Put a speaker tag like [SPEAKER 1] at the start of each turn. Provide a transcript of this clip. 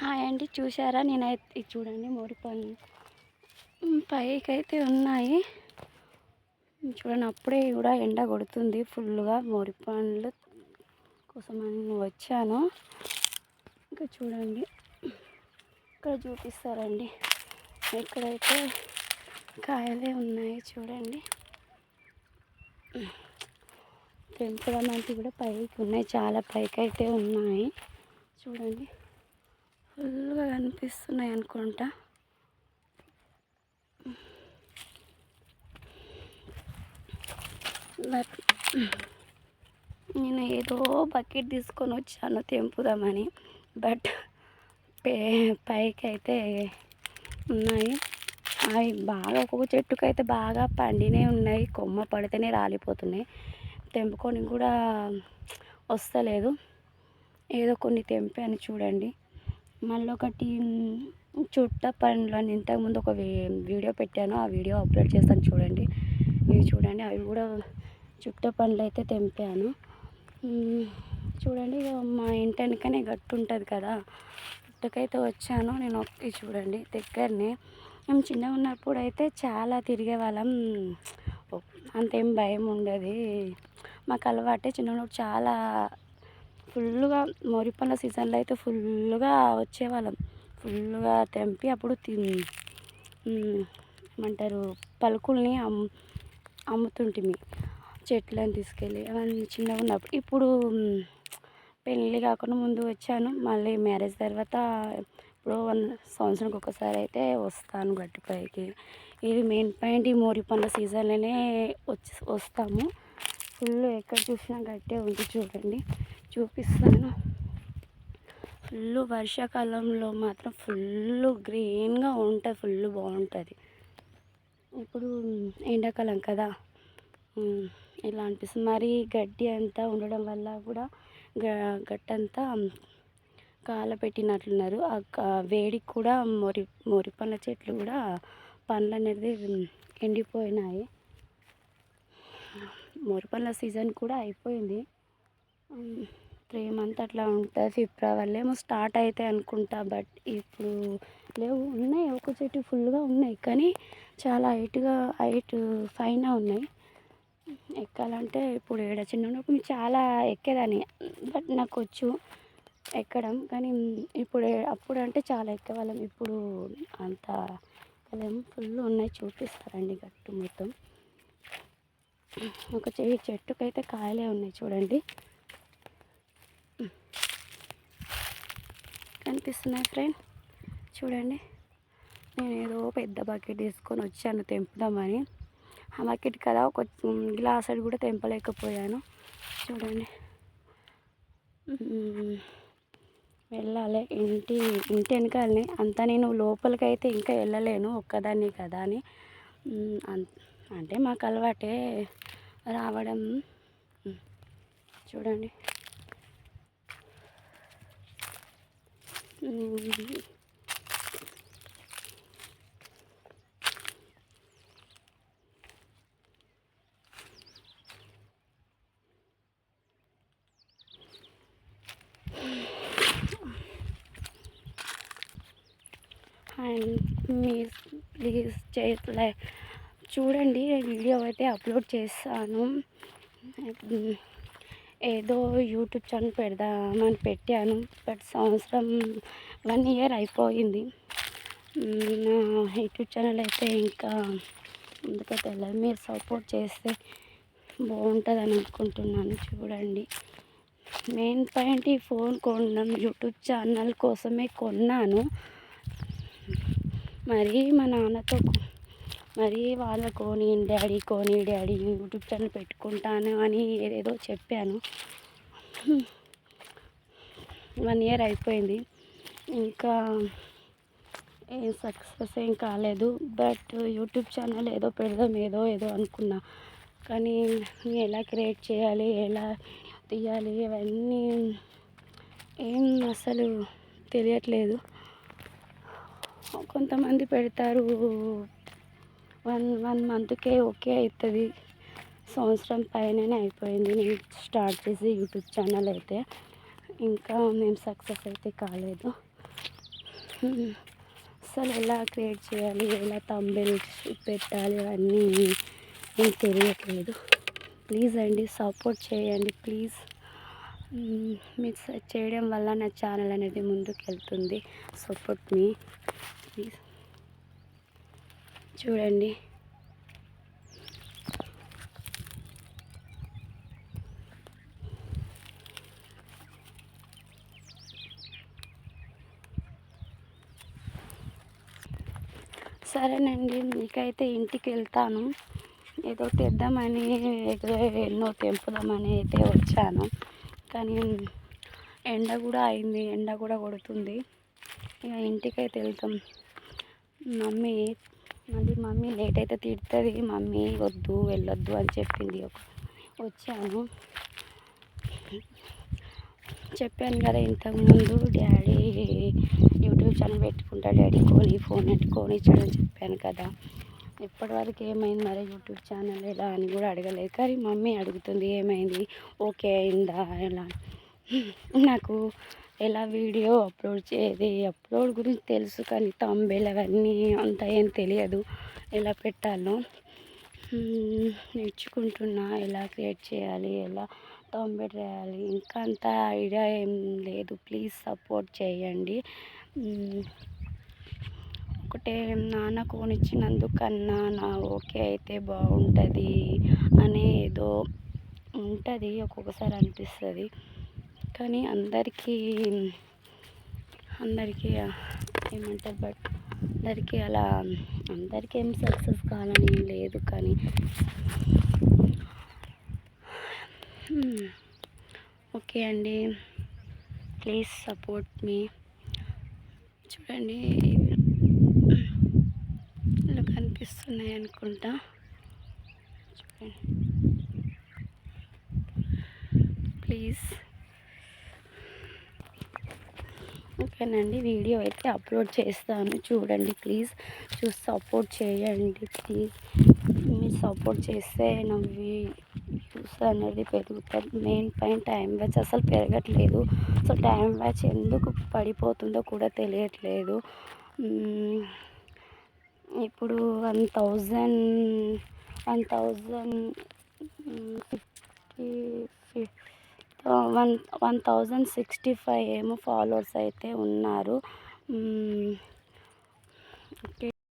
[SPEAKER 1] Hi అండి చూసారా నేనైతే చూడండి మోరి పైకైతే పైకి అయితే ఉన్నాయి చూడండి అప్పుడే కూడా ఎండ కొడుతుంది. ఫుల్గా మోరి పండ్లు కోసం వచ్చాను. ఇంకా చూడండి. ఇక్కడ చూపిస్తారండి. ఇక్కడైతే కాయలే ఉన్నాయి చూడండి. తెంపడానికి కూడా పైకి ఉన్నాయి. చాలా పైకి అయితే ఉన్నాయి. చూడండి. ఫుల్గా కనిపిస్తున్నాయి అనుకుంటా. బట్ నేను ఏదో బకెట్ తీసుకొని వచ్చాను తెంపుదామని. బట్ పే పైకి అయితే ఉన్నాయి. అవి బాగా ఒక్కొక్క చెట్టుకు అయితే బాగా పండినే ఉన్నాయి. కొమ్మ పడితేనే రాలిపోతున్నాయి. తెంపుకొని కూడా వస్తలేదు. ఏదో కొన్ని తెంపాను చూడండి. మళ్ళీ ఒకటి చుట్ట పండ్లు అని ఇంతకుముందు ఒక వీ- వీడియో పెట్టాను. ఆ వీడియో అప్లోడ్ చేస్తాను చూడండి. ఇవి చూడండి. అవి కూడా చుట్ట పండ్లు అయితే తెంపాను. చూడండి. మా ఇంటి వెనకనే గట్టు ఉంటుంది కదా. గుట్టకైతే వచ్చాను. నేను ఒకటి చూడండి. దగ్గరనే. మేము చిన్నగా ఉన్నప్పుడు అయితే చాలా తిరిగే వాళ్ళం అంతేం భయం ఉండదు. మాకు అలవాటే. చిన్నప్పుడు చాలా ఫుల్గా మోరి పండ్ల సీజన్లో అయితే ఫుల్గా వచ్చేవాళ్ళం. ఫుల్గా తెంపి అప్పుడు తిన్ ఏమంటారు పలుకుల్ని అమ్ అమ్ముతుంటిమి. చెట్లను తీసుకెళ్ళి అవన్నీ చిన్నగా ఉన్నప్పుడు. ఇప్పుడు పెళ్ళి కాకుండా ముందు వచ్చాను. మళ్ళీ మ్యారేజ్ తర్వాత ఇప్పుడు వన్ సంవత్సరానికి ఒకసారి అయితే వస్తాను గట్టిపైకి ఇది మెయిన్ పాయింట్ ఈ మోరి పండ్ల సీజన్లోనే వచ్చి వస్తాము. ఫుల్ ఎక్కడ చూసినా గట్టే ఉంది చూడండి. చూపిస్తాను. ఫుల్ వర్షాకాలంలో మాత్రం ఫుల్ గ్రీన్గా ఉంటుంది ఫుల్ బాగుంటుంది. ఇప్పుడు ఎండాకాలం కదా. ఇలా అనిపిస్తుంది. మరి గడ్డి అంతా ఉండడం వల్ల కూడా గ కాల కాలపెట్టినట్లున్నారు ఆ వేడికి కూడా మొరి మొరి పండ్ల చెట్లు కూడా పండ్లు అనేది ఎండిపోయినాయి. మొరి పండ్ల సీజన్ కూడా అయిపోయింది. త్రీ మంత్ అట్లా ఉంటుంది ఫిబ్రవరిలో ఏమో స్టార్ట్ అవుతాయి అనుకుంటా బట్ ఇప్పుడు లేవు ఉన్నాయి ఒక చెట్టు ఫుల్గా ఉన్నాయి కానీ చాలా హైట్గా హైట్ పైన ఉన్నాయి. ఎక్కాలంటే ఇప్పుడు ఏడ చిన్న ఉన్నప్పుడు చాలా ఎక్కేదాన్ని బట్ నాకు వచ్చు ఎక్కడం కానీ ఇప్పుడు అప్పుడు అంటే చాలా ఎక్కేవాళ్ళం. ఇప్పుడు అంత ఎక్కలేము ఫుల్ ఉన్నాయి చూపిస్తారండి గట్టు మొత్తం. ఒక చెయ్యి చెట్టుకైతే కాయలే ఉన్నాయి చూడండి. కనిపిస్తున్నాయి ఫ్రెండ్. చూడండి. నేను ఏదో పెద్ద బకెట్ తీసుకొని వచ్చాను తెంపుదామని. ఆ బకెట్ కదా ఒక గ్లాస్ అది కూడా తెంపలేకపోయాను. చూడండి. వెళ్ళాలి. ఇంటి ఇంటి వెనకాలనే. అంతా నేను లోపలికి అయితే ఇంకా వెళ్ళలేను. ఒక్కదాన్ని కదా అని. అంటే మాకు అలవాటే రావడం. చూడండి. అండ్ మీరు ప్లీజ్ చేయట్లే చూడండి వీడియో అయితే అప్లోడ్ చేస్తాను ఏదో యూట్యూబ్ ఛానల్ పెడదామని పెట్టాను. బట్ సంవత్సరం వన్ ఇయర్ అయిపోయింది. నా యూట్యూబ్ ఛానల్ అయితే ఇంకా ముందుకు తెలియదు మీరు సపోర్ట్ చేస్తే బాగుంటుందని అనుకుంటున్నాను. చూడండి. మెయిన్ పాయింట్ ఈ ఫోన్ కొన్నాం యూట్యూబ్ ఛానల్ కోసమే కొన్నాను. మరి మా నాన్నతో మరి వాళ్ళ కొని డాడీ కోని డాడీ యూట్యూబ్ ఛానల్ పెట్టుకుంటాను అని ఏదేదో చెప్పాను. వన్ ఇయర్ అయిపోయింది. ఇంకా ఏం సక్సెస్ ఏం కాలేదు. బట్ యూట్యూబ్ ఛానల్ ఏదో పెడదాం ఏదో ఏదో అనుకున్నా. కానీ ఎలా క్రియేట్ చేయాలి ఎలా తీయాలి ఇవన్నీ ఏం అసలు తెలియట్లేదు. కొంతమంది పెడతారు వన్ వన్ మంత్కే ఓకే అవుతుంది సంవత్సరం పైననే అయిపోయింది. నేను స్టార్ట్ చేసి యూట్యూబ్ ఛానల్ అయితే. ఇంకా మేము సక్సెస్ అయితే కాలేదు. అసలు ఎలా క్రియేట్ చేయాలి? ఎలా తంబెల్స్ పెట్టాలి? అవన్నీ ఏం తెలియట్లేదు. ప్లీజ్ అండి సపోర్ట్ చేయండి ప్లీజ్. మీరు చేయడం వల్ల నా ఛానల్ అనేది ముందుకు వెళ్తుంది సపోర్ట్ మీ. ప్లీజ్. చూడండి. సరేనండి మీకైతే ఇంటికి వెళ్తాను ఏదో తెద్దామని ఏదో ఎన్నో తెంపుదామని అయితే వచ్చాను. కానీ ఎండ కూడా అయింది ఎండ కూడా కొడుతుంది. ఇక ఇంటికైతే వెళ్తాం. మమ్మీ మళ్ళీ మమ్మీ లేట్ అయితే తిడుతుంది మమ్మీ వద్దు వెళ్ళొద్దు అని చెప్పింది ఒక వచ్చాను. చెప్పాను కదా ఇంతకుముందు డాడీ యూట్యూబ్ ఛానల్ పెట్టుకుంటా డాడీ కొని ఫోన్ పెట్టుకొని ఇచ్చాడని చెప్పాను కదా. ఇప్పటివరకు ఏమైంది మరి యూట్యూబ్ ఛానల్ ఎలా అని కూడా అడగలేదు. కానీ మమ్మీ అడుగుతుంది ఏమైంది? ఓకే అయిందా? ఎలా? నాకు ఎలా వీడియో అప్లోడ్ చేయాలి అప్లోడ్ గురించి తెలుసు కానీ తంబేలు అవన్నీ అంత ఏం తెలియదు. ఎలా పెట్టాలో నేర్చుకుంటున్నా ఎలా క్రియేట్ చేయాలి ఎలా తంబేలు వేయాలి ఇంకా అంత ఐడియా ఏం లేదు. ప్లీజ్ సపోర్ట్ చేయండి. ఒకటే నాన్న కొనిచ్చినందుకన్నా నా ఓకే అయితే బాగుంటుంది అనే ఏదో ఉంటుంది ఒక్కొక్కసారి అనిపిస్తుంది. కానీ అందరికీ అందరికీ ఏమంటారు బట్ అందరికీ అలా అందరికీ ఏం సక్సెస్ కావాలని ఏం లేదు కానీ ఓకే అండి. Please support me. చూడండి ఇలా కనిపిస్తున్నాయి అనుకుంటా. చూడండి. ప్లీజ్. ఓకేనండి వీడియో అయితే అప్లోడ్ చేస్తాను. చూడండి ప్లీజ్. చూసి సపోర్ట్ చేయండి ప్లీజ్. మీరు సపోర్ట్ చేస్తే నా వ్యూస్ అనేది పెరుగుతుంది మెయిన్ పాయింట్ టైం వాచ్ అసలు పెరగట్లేదు. సో టైం వాచ్ ఎందుకు పడిపోతుందో కూడా తెలియట్లేదు. ఇప్పుడు one thousand one thousand fifty one one thousand sixty five ఏమో ఫాలోవర్స్ అయితే ఉన్నారు. ఓకే.